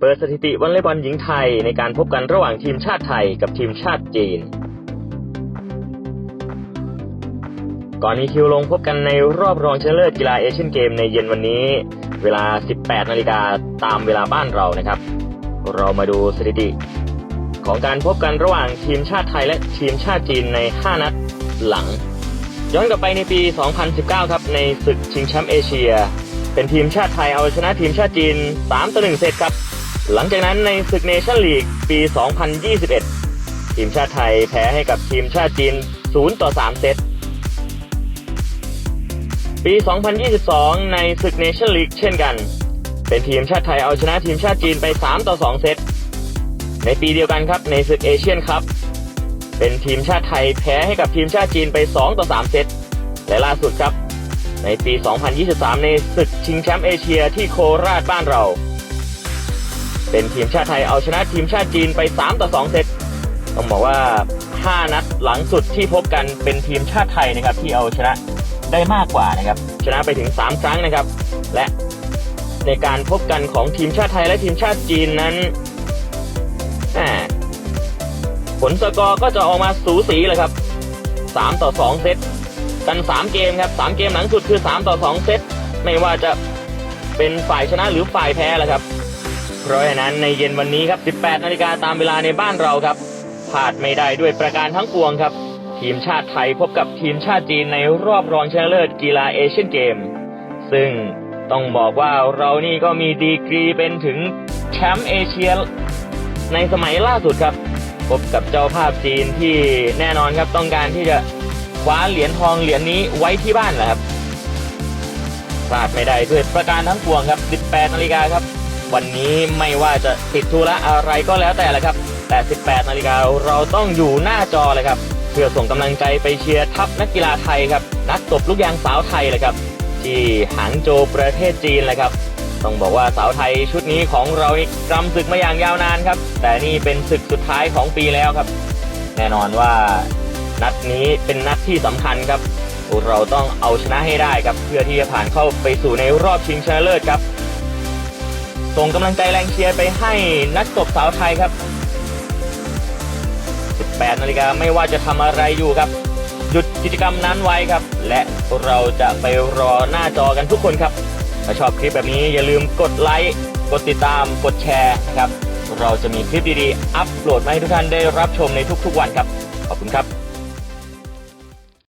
เปิดสถิติวอลเลย์บอลหญิงไทยในการพบกันระหว่างทีมชาติไทยกับทีมชาติจีน ก่อนมีคิวลงพบกันในรอบรองชนะเลิศกีฬาเอเชียนเกมในเย็นวันนี้ เวลา 18 นาฬิกาตามเวลาบ้านเรานะครับ เรามาดูสถิติ ของการพบกันระหว่างทีมชาติไทยและทีมชาติจีนใน 5 นัดหลัง ย้อนกลับไปในปี 2019 ครับในศึกชิงแชมป์เอเชีย เป็นทีมชาติไทยเอาชนะทีมชาติจีน 3 ต่อ 1 เซตครับ หลังจากนั้นในศึกเนชั่นลีกปี 2021 ทีมชาติไทยแพ้ให้กับทีมชาติจีน 0 ต่อ 3 เซต ปี 2022 ในศึกเนชั่นลีกเช่นกัน เป็นทีมชาติไทยเอาชนะทีมชาติจีนไป 3 ต่อ 2 เซต ในปีเดียวกันครับในศึกเอเชียนคัพเป็นทีมชาติไทยแพ้ให้กับทีมชาติจีนไป 2 ต่อ 3 เซต และล่าสุดครับ ในปี 2023 ในศึกชิงแชมป์เอเชียที่โคราชบ้านเรา เป็นทีมชาติไทยเอาชนะทีมชาติจีนไป 3 ต่อ 2 เซต ต้องบอกว่า 5 นัดหลังสุดที่พบกันเป็นทีมชาติไทยนะครับที่เอาชนะได้มากกว่านะครับชนะไปถึง 3 ครั้งนะครับ และในการพบกันของทีมชาติไทยและทีมชาติจีนนั้นผลสกอร์ก็จะออกมาสูสีเลยครับ 3 ต่อ 2 เซตกัน 3 เกมครับ 3 เกมหลังสุดคือ 3 ต่อ 2 เซตไม่ว่าจะเป็นฝ่ายชนะหรือฝ่ายแพ้แหละครับ เพราะฉะนั้นในเย็นวันนี้ครับ 18 นาฬิกาตามเวลาในบ้านเราครับพลาดไม่ได้ด้วยประการทั้งปวงครับ ทีมชาติไทยพบกับทีมชาติจีนในรอบรองชนะเลิศกีฬาเอเชียนเกม ซึ่งต้องบอกว่าเรานี่ก็มีดีกรีเป็นถึงแชมป์เอเชียในสมัยล่าสุดครับ พบกับเจ้าภาพจีนที่แน่นอนครับต้องการที่จะคว้าเหรียญทองเหรียญนี้ไว้ที่บ้านแหละครับพลาดไม่ได้ด้วยประการทั้งปวงครับ 18 นาฬิกาครับ วันนี้ไม่ว่าจะติดธุระอะไรก็แล้วแต่แหละครับ แต่ 18 นาฬิกาเราต้องอยู่หน้าจอเลยครับเพื่อส่งกำลังใจไปเชียร์ทัพนักกีฬาไทยครับ นักตบลูกยางสาวไทยเลยครับ ที่หางโจวประเทศจีนเลยครับ ต้องบอกว่าสาวไทยชุดนี้ของเรานี่กำศึกมาอย่างยาวนานครับ แต่นี่เป็นศึกสุดท้ายของปีแล้วครับ แน่นอนว่านัดนี้เป็นนัดที่สำคัญครับ เราต้องเอาชนะให้ได้ครับ เพื่อที่จะผ่านเข้าไปสู่ในรอบชิงชนะเลิศครับ ส่งกำลังใจแรงเชียร์ไปให้นักตบสาวไทยครับ 18นาฬิกาไม่ว่าจะทำอะไรอยู่ครับ หยุดกิจกรรมนั้นไว้ครับ และเราจะไปรอหน้าจอกันทุกคนครับ ถ้าชอบคลิปแบบนี้อย่าลืมกดไลค์ กดติดตาม กดแชร์นะครับ เราจะมีคลิปดีๆ อัปโหลดมาให้ทุกท่านได้รับชมในทุกๆวันครับ ขอบคุณครับ